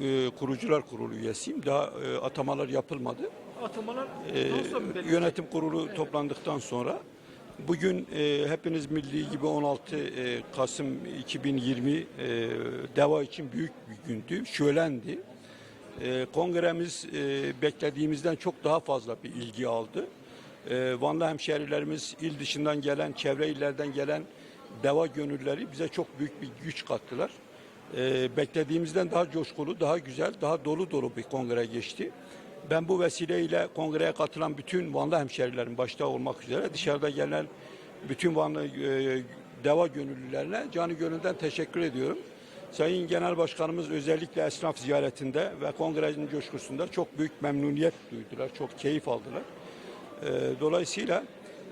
e, kurucular kurulu üyesiyim. Daha e, atamalar yapılmadı. Atamalar E, yönetim kurulu toplandıktan sonra bugün e, hepiniz milli gibi 16 e, Kasım 2020 e, deva için büyük bir gündü. Şölendi. E, kongremiz e, beklediğimizden çok daha fazla bir ilgi aldı. E, Vanlı hemşehrilerimiz, il dışından gelen, çevre illerden gelen deva gönülleri bize çok büyük bir güç kattılar. E, beklediğimizden daha coşkulu, daha güzel, daha dolu dolu bir kongre geçti. Ben bu vesileyle kongreye katılan bütün Vanlı hemşehrilerin başta olmak üzere dışarıda gelen bütün Vanlı e, deva gönüllülerine canı gönülden teşekkür ediyorum. Sayın Genel Başkanımız özellikle esnaf ziyaretinde ve kongrenin coşkusunda çok büyük memnuniyet duydular, çok keyif aldılar. E, dolayısıyla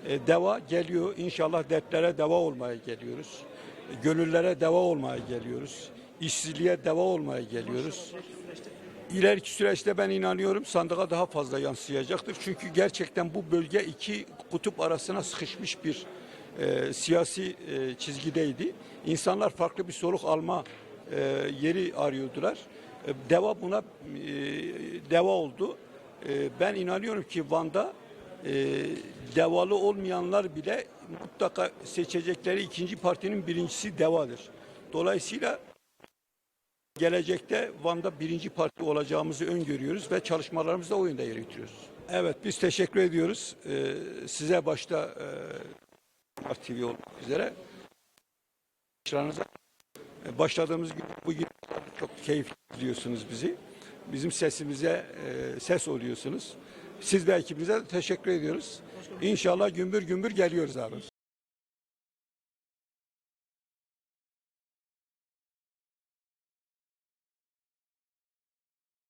e, deva geliyor. İnşallah dertlere deva olmaya geliyoruz. Gönüllere deva olmaya geliyoruz. İşsizliğe deva olmaya geliyoruz. İleriki süreçte ben inanıyorum sandığa daha fazla yansıyacaktır. Çünkü gerçekten bu bölge iki kutup arasına sıkışmış bir e, siyasi e, çizgideydi. İnsanlar farklı bir soluk alma e, yeri arıyordular. E, deva buna e, deva oldu. E, ben inanıyorum ki Van'da e, devalı olmayanlar bile mutlaka seçecekleri ikinci partinin birincisi devadır. Dolayısıyla Gelecekte Van'da birinci parti olacağımızı öngörüyoruz ve çalışmalarımızı da o yönde yürütüyoruz. Evet biz teşekkür ediyoruz. Ee, size başta e, TV olmak üzere. E, Başladığımız gün bugün çok keyif ediyorsunuz bizi. Bizim sesimize e, ses oluyorsunuz. Siz ve ekibinize de teşekkür ediyoruz. İnşallah gümbür gümbür geliyoruz abi.